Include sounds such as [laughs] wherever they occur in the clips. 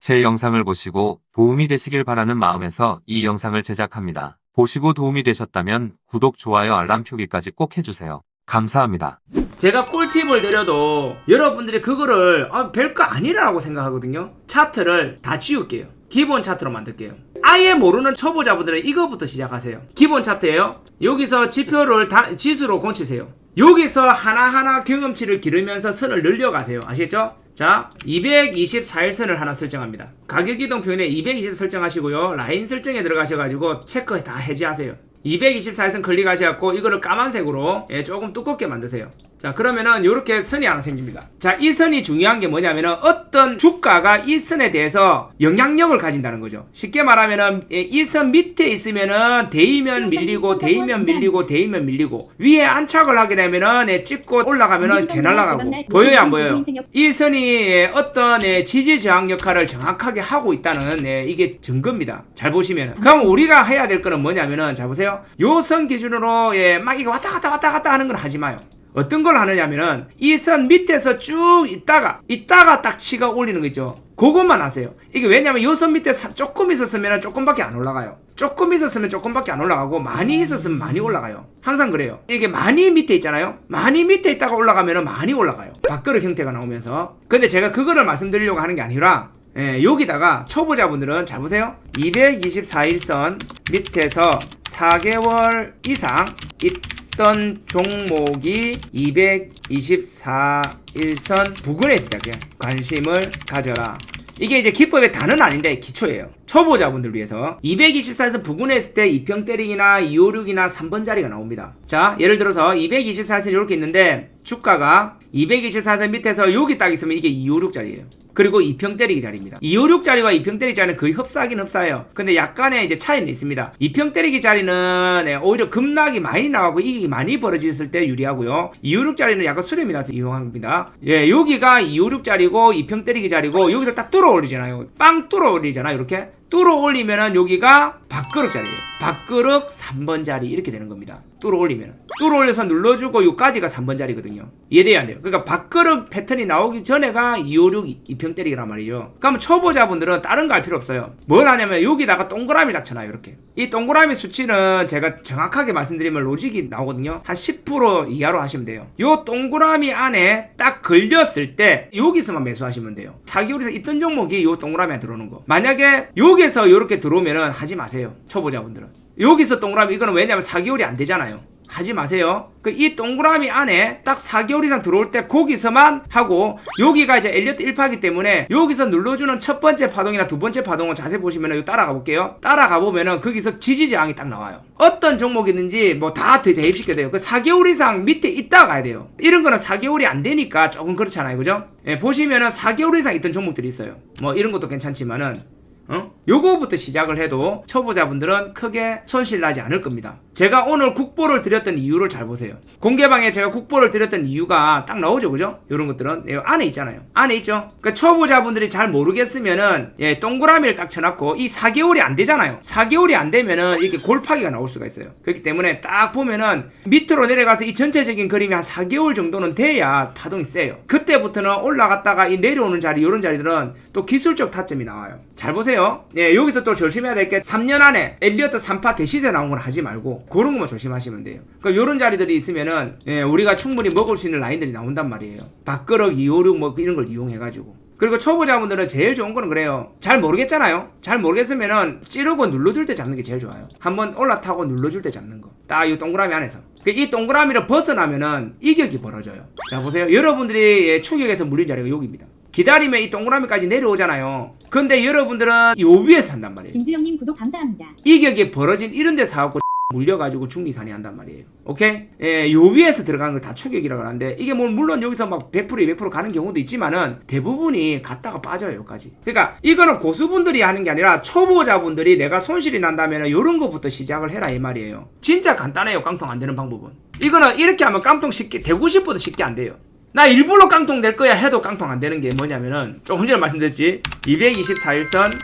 제 영상을 보시고 도움이 되시길 바라는 마음에서 이 영상을 제작합니다. 보시고 도움이 되셨다면 구독, 좋아요, 알람 표기까지 꼭 해주세요. 감사합니다. 제가 꿀팁을 드려도 여러분들이 그거를 아, 별거 아니라고 생각하거든요. 차트를 다 지울게요. 기본 차트로 만들게요. 아예 모르는 초보자분들은 이거부터 시작하세요. 기본 차트예요. 여기서 지표를 다, 지수로 고치세요. 여기서 하나하나 경험치를 기르면서 선을 늘려가세요. 아시겠죠? 자, 224일선을 하나 설정합니다. 가격 이동 표현에 220 설정하시고요. 라인 설정에 들어가셔가지고 체크 다 해제하세요. 224일선 클릭하셔갖고 이거를 까만색으로 예, 조금 두껍게 만드세요. 자 그러면은 이렇게 선이 하나 생깁니다. 자 이 선이 중요한 게 뭐냐면은 어떤 주가가 이 선에 대해서 영향력을 가진다는 거죠. 쉽게 말하면은 이 선 밑에 있으면은 대이면 밀리고 대이면 밀리고 대이면 밀리고 위에 안착을 하게 되면은 예, 찍고 올라가면은 개 날라가고 보여요 안 보여요? 이 선이 예, 어떤 예, 지지 저항 역할을 정확하게 하고 있다는 예, 이게 증거입니다. 잘 보시면은 그럼 우리가 해야 될 거는 뭐냐면은 자 보세요. 요 선 기준으로 예, 막 이거 왔다 갔다 왔다 갔다 하는 건 하지 마요. 어떤 걸 하느냐면은 이 선 밑에서 쭉 있다가 있다가 딱 치가 올리는 거 있죠. 그것만 하세요. 이게 왜냐면 요 선 밑에 사- 조금 있었으면 조금밖에 안 올라가요. 조금 있었으면 조금밖에 안 올라가고 많이 있었으면 많이 올라가요. 항상 그래요. 이게 많이 밑에 있잖아요. 많이 밑에 있다가 올라가면은 많이 올라가요. 밥그릇 형태가 나오면서. 근데 제가 그거를 말씀드리려고 하는 게 아니라 예, 여기다가 초보자분들은 잘 보세요. 224일선 밑에서 4개월 이상 있 던 종목이 224일선 부근에 있을 때 관심을 가져라. 이게 이제 기법의 단은 아닌데 기초예요. 초보자분들 위해서 224에서 부근에 있을 때 2평 때리기나 256이나 3번 자리가 나옵니다. 자, 예를 들어서 224에서 이렇게 있는데 주가가 224선 밑에서 여기 딱 있으면 이게 256 자리예요. 그리고 2평 때리기 자리입니다. 256 자리와 2평 때리기 자리는 거의 흡사하긴 흡사해요. 근데 약간의 이제 차이는 있습니다. 2평 때리기 자리는 네, 오히려 급락이 많이 나가고 이익이 많이 벌어졌을 때 유리하고요. 256 자리는 약간 수렴이 나서 이용합니다. 예, 여기가 256 자리고 2평 때리기 자리고 여기서 딱 뚫어 올리잖아요. 빵 뚫어 올리잖아요. 이렇게. 뚫어 올리면은 여기가 밥그릇 자리예요. 밥그릇 3번 자리 이렇게 되는 겁니다. 뚫어 올리면 뚫어 올려서 눌러주고 요까지가 3번 자리거든요. 이해돼야 안 돼요. 그러니까 밥그릇 패턴이 나오기 전에가 256 2평 때리기란 말이죠. 그러면 초보자분들은 다른 거 할 필요 없어요. 뭘 하냐면 여기다가 동그라미 딱 쳐놔요. 이렇게. 이 동그라미 수치는 제가 정확하게 말씀드리면 로직이 나오거든요. 한 10% 이하로 하시면 돼요. 요 동그라미 안에 딱 걸렸을 때 여기서만 매수하시면 돼요. 4개월에서 있던 종목이 요 동그라미 안에 들어오는 거. 만약에 여기서 이렇게 들어오면은 하지 마세요. 초보자분들은. 여기서 동그라미 이거는 왜냐면 4개월이 안 되잖아요. 하지 마세요. 그 이 동그라미 안에 딱 4개월 이상 들어올 때 거기서만 하고 여기가 이제 엘리어트 1파기 때문에 여기서 눌러주는 첫 번째 파동이나 두 번째 파동을 자세히 보시면 은 따라가 볼게요. 따라가 보면은 거기서 지지 저항이 딱 나와요. 어떤 종목이든지 뭐 다 대입시켜야 돼요. 그 4개월 이상 밑에 있다 가야 돼요. 이런 거는 4개월이 안 되니까 조금 그렇잖아요. 그죠? 예, 보시면은 4개월 이상 있던 종목들이 있어요. 뭐 이런 것도 괜찮지만은 어? 요거부터 시작을 해도 초보자분들은 크게 손실 나지 않을 겁니다. 제가 오늘 국보를 드렸던 이유를 잘 보세요. 공개방에 제가 국보를 드렸던 이유가 딱 나오죠, 그죠? 요런 것들은 예, 안에 있잖아요. 안에 있죠. 그러니까 초보자분들이 잘 모르겠으면은 예, 동그라미를 딱 쳐놨고 이 4개월이 안 되잖아요. 4개월이 안 되면은 이렇게 골파기가 나올 수가 있어요. 그렇기 때문에 딱 보면은 밑으로 내려가서 이 전체적인 그림이 한 4개월 정도는 돼야 파동이 세요. 그때부터는 올라갔다가 이 내려오는 자리, 요런 자리들은 또 기술적 타점이 나와요. 잘 보세요. 예, 여기서 또 조심해야 될 게 3년 안에 엘리어트 3파 대시세 나온 건 하지 말고 그런 것만 조심하시면 돼요. 그러니까 요런 자리들이 있으면은 예, 우리가 충분히 먹을 수 있는 라인들이 나온단 말이에요. 밥그릇 256 뭐 이런 걸 이용해가지고. 그리고 초보자분들은 제일 좋은 거는 그래요. 잘 모르겠잖아요. 잘 모르겠으면은 찌르고 눌러줄 때 잡는 게 제일 좋아요. 한번 올라타고 눌러줄 때 잡는 거. 딱 이 동그라미 안에서. 그이 동그라미를 벗어나면은 이격이 벌어져요. 자 보세요. 여러분들이 예, 추격에서 물린 자리가 여기입니다. 기다리면 이 동그라미까지 내려오잖아요. 근데 여러분들은 요 위에서 산단 말이에요. 김주영님 구독 감사합니다. 이격이 벌어진 이런 데 사갖고 [laughs] 물려가지고 중리산이 한단 말이에요. 오케이? 예, 요 위에서 들어가는 걸 다 추격이라고 하는데 이게 뭐 물론 여기서 막 100% 200% 가는 경우도 있지만은 대부분이 갔다가 빠져요 여기까지. 그러니까 이거는 고수분들이 하는 게 아니라 초보자분들이 내가 손실이 난다면 이런 거부터 시작을 해라 이 말이에요. 진짜 간단해요 깡통 안 되는 방법은. 이거는 이렇게 하면 깡통 쉽게 되고 싶어도 쉽게 안 돼요. 나 일부러 깡통 될 거야 해도 깡통 안 되는 게 뭐냐면은 조금 전에 말씀드렸지 224일선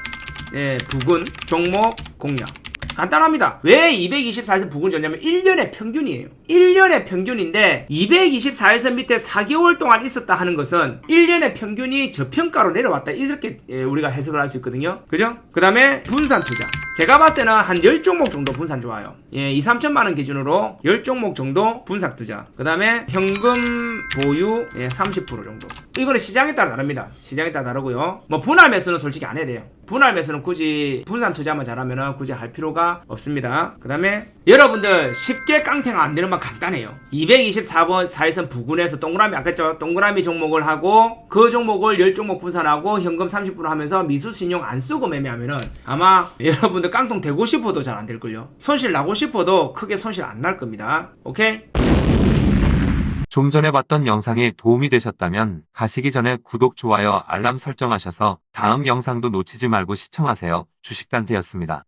예, 부근 종목 공략 간단합니다. 왜 224일선 부근졌냐면 1년의 평균이에요. 1년의 평균인데 224일선 밑에 4개월 동안 있었다 하는 것은 1년의 평균이 저평가로 내려왔다. 이렇게 예, 우리가 해석을 할 수 있거든요. 그죠? 그 다음에 분산 투자. 제가 봤을 때는 한 10종목 정도 분산 좋아요. 예, 2, 3천만 원 기준으로 10종목 정도 분산 투자. 그 다음에 현금 보유 예, 30% 정도. 이거는 시장에 따라 다릅니다. 시장에 따라 다르고요. 뭐 분할 매수는 솔직히 안 해야 돼요. 분할 매수는 굳이 분산 투자만 잘하면 굳이 할 필요가 없습니다. 그 다음에 여러분들 쉽게 깡탱 안 되는 건 간단해요. 224번 4일선 부근에서 동그라미 아까 죠 동그라미 종목을 하고 그 종목을 10종목 분산하고 현금 30% 하면서 미수 신용 안 쓰고 매매하면은 아마 여러분들 깡통 되고 싶어도 잘 안 될걸요. 손실 나고 싶어도 크게 손실 안 날 겁니다. 오케이? 좀 전에 봤던 영상이 도움이 되셨다면 가시기 전에 구독, 좋아요, 알람 설정하셔서 다음 영상도 놓치지 말고 시청하세요. 주식단태였습니다.